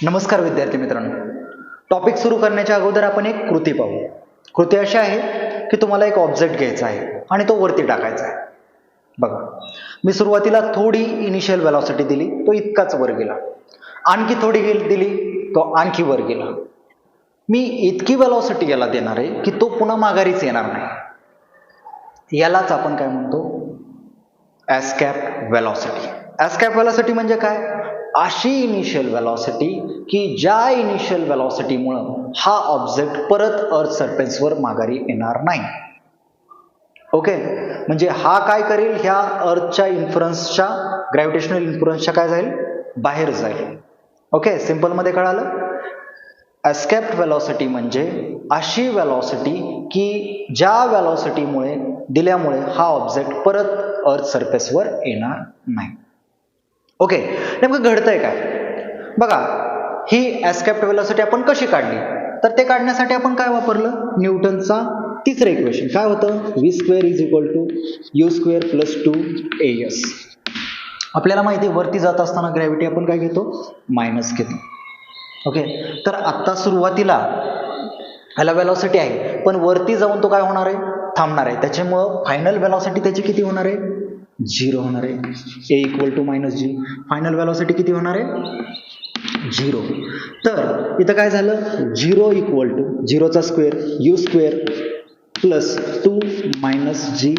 नमस्कार विद्यार्थी मित्रांनो. टॉपिक सुरू करण्याच्या अगोदर आपण एक कृती पाहू. कृती अशी आहे की तुम्हाला एक ऑब्जेक्ट घ्यायचा आहे आणि तो वरती टाकायचा आहे. बघा मी सुरुवातीला थोडी इनिशियल वेलॉसिटी दिली तो इतकाच वर गेला. आणखी थोडी गेल दिली तो आणखी वर गेला. मी इतकी वेलॉसिटी याला देणार आहे की तो पुन्हा माघारीच येणार नाही. यालाच आपण काय म्हणतो? ॲस्कॅप वेलॉसिटी ॲस्कॅप वेलॉसिटी म्हणजे काय? अशी इनिशियल वेलॉसिटी की ज्या इनिशियल वेलॉसिटीमुळं हा ऑब्जेक्ट परत अर्थ सरफेसवर माघारी येणार नाही. ओके म्हणजे हा काय करेल? ह्या अर्थच्या इन्फ्लुअन्सच्या ग्रॅव्हिटेशनल इन्फ्लुअन्सच्या काय जाईल? बाहेर जाईल. ओके सिम्पलमध्ये कळालं? एस्केप्ट वेलॉसिटी म्हणजे अशी वेलॉसिटी की ज्या वेलॉसिटीमुळे दिल्यामुळे हा ऑब्जेक्ट परत अर्थ सरफेसवर येणार नाही. ओके नेमकं घडतंय काय? बघा ही एस्केप्ट वेलॉसिटी आपण कशी काढली? तर ते काढण्यासाठी आपण काय वापरलं? न्यूटनचा तिसरं इक्वेशन काय होतं? V square is equal to U square plus two A S आपल्याला माहिती आहे वरती जात असताना ग्रॅव्हिटी आपण काय घेतो? मायनस घेतो. ओके तर आत्ता सुरुवातीला ह्याला वेलॉसिटी आहे. पण वरती जाऊन तो काय होणार आहे? थांबणार आहे. त्याच्यामुळं फायनल वेलॉसिटी त्याची किती होणार आहे? झिरो होणार आहे. A equal to minus G final velocity किती होणार आहे? झिरो. तर इथं काय झालं? Zero equal to झिरोचा square U square plus two minus G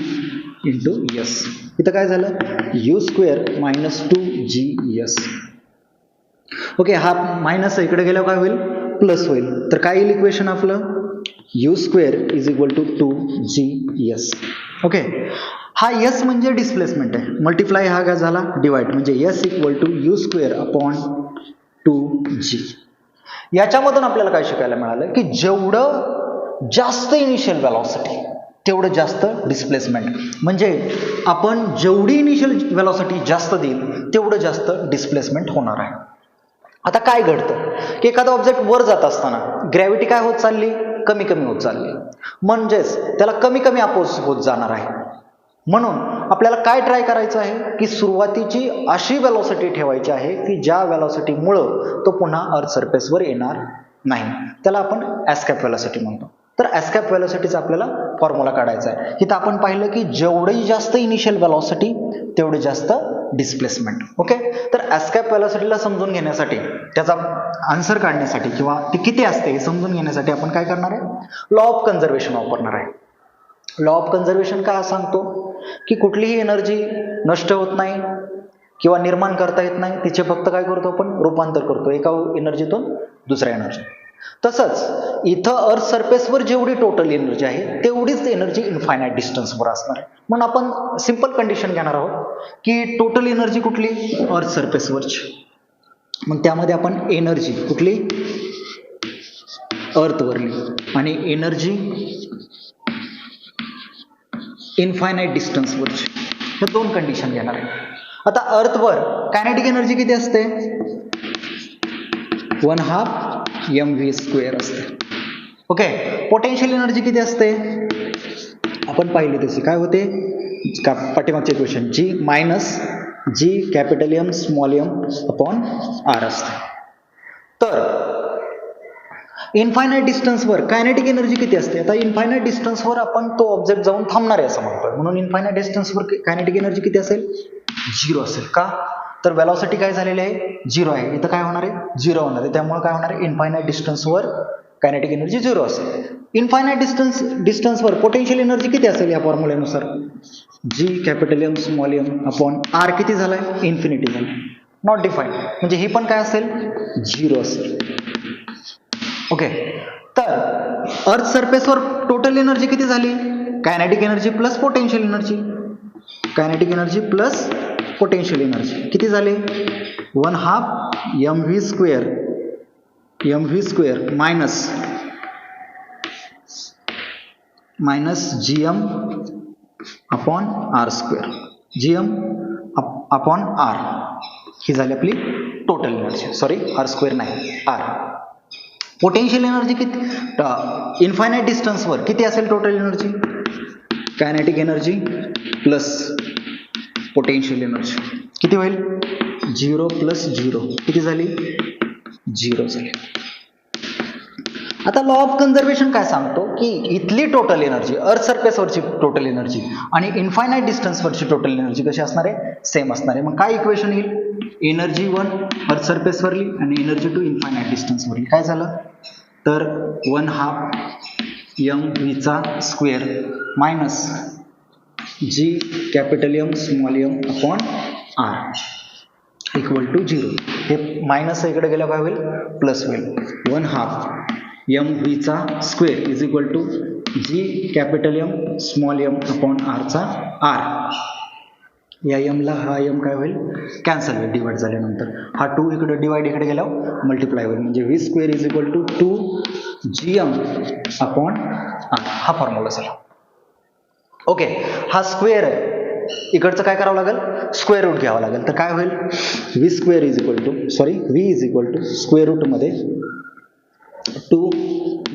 into S इथं काय झालं? U square minus two G S okay हा मायनस इकडे गेल्यावर काय होईल? प्लस होईल. तर काय येईल इक्वेशन आपलं? U square is equal to two G S okay हा यस म्हणजे डिस्प्लेसमेंट आहे. मल्टिप्लाय हा काय झाला? डिवाइड म्हणजे S equal to U square upon two G याच्यामधून आपल्याला काय शिकायला मिळालं? की जेवढं जास्त इनिशियल व्हॅलॉसिटी तेवढं जास्त डिस्प्लेसमेंट म्हणजे आपण जेवढी इनिशियल व्हॅलॉसिटी जास्त देईल तेवढं जास्त डिस्प्लेसमेंट होणार आहे. आता काय घडतं? की एखादा ऑब्जेक्ट वर जात असताना ग्रॅव्हिटी काय होत चालली? कमी कमी होत चालली. म्हणजेच त्याला कमी कमी अपोज होत जाणार आहे. म्हणून आपल्याला काय ट्राय करायचं आहे? की सुरुवातीची अशी वेलॉसिटी ठेवायची आहे की ज्या वेलॉसिटीमुळं तो पुन्हा अर्थ सरफेसवर येणार नाही. त्याला आपण ॲस्कॅप वेलॉसिटी म्हणतो. तर ॲस्कॅप वेलॉसिटीचा आपल्याला फॉर्म्युला काढायचा आहे. इथं आपण पाहिलं की जेवढी जास्त इनिशियल वेलॉसिटी तेवढी जास्त डिस्प्लेसमेंट ओके तर ॲस्कॅप वेलॉसिटीला समजून घेण्यासाठी त्याचा आन्सर काढण्यासाठी किंवा ती किती असते हे समजून घेण्यासाठी आपण काय करणार आहे? लॉ ऑफ कन्झर्वेशन वापरणार आहे. लॉ ऑफ कन्झर्वेशन काय सांगतो? की कुठलीही एनर्जी नष्ट होत नाही किंवा निर्माण करता येत नाही तिचे फक्त काय करतो आपण? रूपांतर करतो. एका एनर्जीतून दुसऱ्या एनर्जी तसंच इथं अर्थ सरफेसवर जेवढी टोटल एनर्जी आहे तेवढीच एनर्जी इन्फायनाईट डिस्टन्सवर असणार आहे. म्हणून आपण सिंपल कंडिशन घेणार आहोत की टोटल एनर्जी कुठली? अर्थ सरफेसवरची मग त्यामध्ये आपण एनर्जी कुठली? अर्थवरली आणि एनर्जी इन्फायनाईट डिस्टन्सवरची हे दोन कंडिशन घेणार आहे. आता अर्थवर कायनेटिक एनर्जी किती असते? One half M V square असते. ओके पोटेन्शियल एनर्जी किती असते? आपण पाहिली तशी. काय होते? का पाठीमागचे question G minus G capital M small M upon R असते. तर इन्फायनाईट डिस्टन्सवर कायनेटिक एनर्जी किती असते? आता इन्फायनाईट डिस्टन्सवर आपण तो ऑब्जेक्ट जाऊन थांबणार आहे असं म्हणतोय. म्हणून इन्फायनाईट डिस्टन्सवर कायनेटिक एनर्जी किती असेल? झिरो असेल. का? तर वेलॉसिटी काय झालेली आहे? झिरो आहे. इथं काय होणार आहे? झिरो होणार आहे. त्यामुळे काय होणार आहे? इन्फायनाईट डिस्टन्सवर कायनेटिक एनर्जी झिरो असेल. इन्फायनाईट डिस्टन्स डिस्टन्सवर पोटेन्शियल एनर्जी किती असेल या फॉर्म्युलेनुसार G capital M small M upon R किती झालाय? इन्फिनिटी झालं नॉट डिफाईन म्हणजे हे पण काय असेल? झिरो असेल. ओके तर अर्थ सरफेसवर टोटल एनर्जी किती झाली? Kinetic energy plus potential energy kinetic energy plus potential energy किती झाले? One half M V square M V square minus minus G M upon R square G M upon R ही झाली आपली total energy sorry R square नाही. R potential energy किती? Infinite डिस्टन्सवर किती असेल total energy kinetic energy plus potential energy किती होईल? Zero plus zero किती झाली? झिरो झाले. आता लॉ ऑफ कन्झर्वेशन काय सांगतो? की इथली टोटल एनर्जी अर्थ सरफेसवरची टोटल एनर्जी आणि इन्फायनाईट डिस्टन्सवरची टोटल एनर्जी कशी असणार आहे? सेम असणार आहे. मग काय इक्वेशन येईल? एनर्जी वन अर्थ सरफेसवरली आणि एनर्जी टू इन्फायनाईट डिस्टन्सवरली काय झालं? तर one half M व्हीचा square minus G capital M small M upon R equal to zero. हे मायनस इकडे गेलं काय होईल? प्लस होईल. One half M व्हीचा square is equal to G capital M small M upon आरचा R. या एमला हा M काय होईल? कॅन्सल होईल डिवाइड झाल्यानंतर. हा टू इकडे डिवाइड इकडे गेल्यावर मल्टिप्लाय होईल. म्हणजे V square is equal to two G M upon हा फॉर्म्युला झाला ओके हा स्क्वेअर आहे. इकडचं काय करावं लागेल? स्क्वेअर रूट घ्यावं लागेल. तर काय होईल? V square is equal to sorry V is equal to square रूटमध्ये two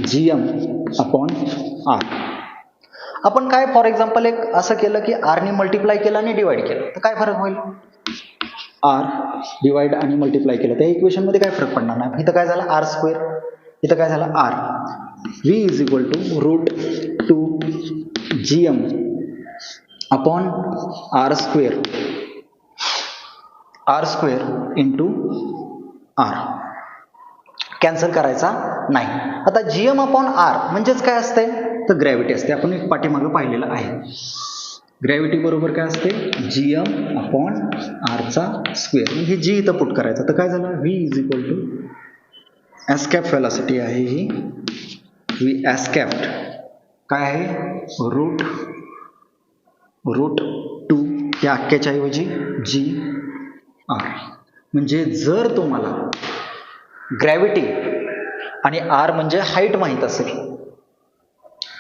G M upon R आपण काय फॉर एक्झाम्पल एक असं केलं की आरने मल्टिप्लाय केलं आणि डिवाइड केलं. तर काय फरक होईल? आर डिवाइड आणि मल्टिप्लाय केलं. त्या इक्वेशनमध्ये काय फरक पडणार नाही. इथं काय झालं? आर स्क्वेअर इथं काय झालं? R V is equal to root two G M upon R square R square into R cancel करायचा नाही. आता जी एम अपॉन आर म्हणजेच काय असते तर ग्रॅव्हिटी असते. आपण एक पाठीमागं पाहिलेलं आहे. ग्रॅव्हिटी बरोबर काय असते? जी एम अपॉन आरचा स्क्वेअर हे जी इथं पुट करायचं. तर काय झालं? V is equal to escape velocity आहे ही. व्ही ॲस्कॅप्ट काय आहे? रूट रूट टू या अख्ख्याच्या ऐवजी जी आर म्हणजे जर तुम्हाला ग्रॅव्हिटी आणि आर म्हणजे हाईट माहीत असेल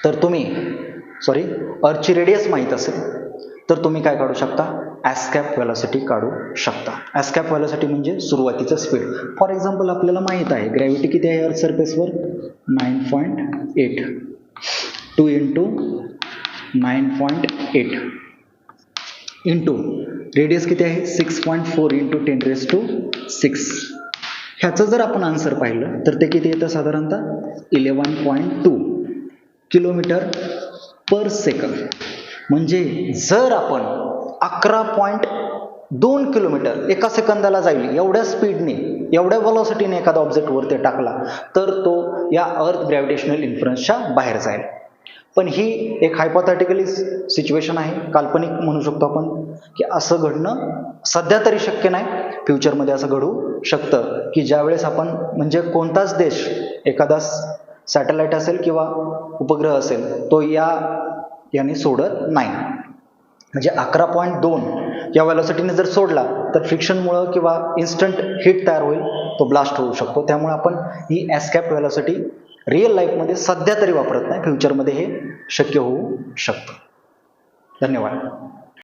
तर तुम्ही सॉरी अर्थची रेडियस माहीत असेल तर तुम्ही काय काढू शकता? ॲस्कॅप वेलॉसिटी काढू शकता. ॲस्कॅप वेलॉसिटी म्हणजे सुरुवातीचं स्पीड फॉर एक्झाम्पल आपल्याला माहीत आहे ग्रॅव्हिटी किती आहे अर्थ सरफेसवर nine point eight two into nine point eight into radius किती आहे? Six point four into ten raise to six ह्याचं जर आपण आन्सर पाहिलं तर ते किती येतं साधारणतः? Eleven point two kilometre per second म्हणजे जर आपण अकरा पॉईंट दोन किलोमीटर एका सेकंदाला जाईल एवढ्या स्पीडने एवढ्या व्हॉलॉसिटीने एखादा ऑब्जेक्ट वरती टाकला तर तो या अर्थ ग्रॅव्हिटेशनल इन्फ्लुएन्सच्या बाहेर जाईल. पण ही एक हायपोथॅटिकली सिच्युएशन आहे. काल्पनिक म्हणू शकतो आपण की असं घडणं सध्या तरी शक्य नाही. फ्युचरमध्ये असं घडू शकतं की ज्यावेळेस आपण म्हणजे कोणताच देश एखादा सॅटेलाइट असेल किंवा उपग्रह असेल तो या याने सोडत नाही. म्हणजे अकरा पॉईंट दोन या वेलॉसिटीने जर सोडला तर फ्रिक्शनमुळं किंवा इन्स्टंट हिट तयार होईल तो ब्लास्ट होऊ शकतो. त्यामुळे आपण ही ॲस्कॅप वेलॉसिटी रिअल लाईफमध्ये सध्या तरी वापरत नाही. फ्युचरमध्ये हे शक्य होऊ शकतं. धन्यवाद.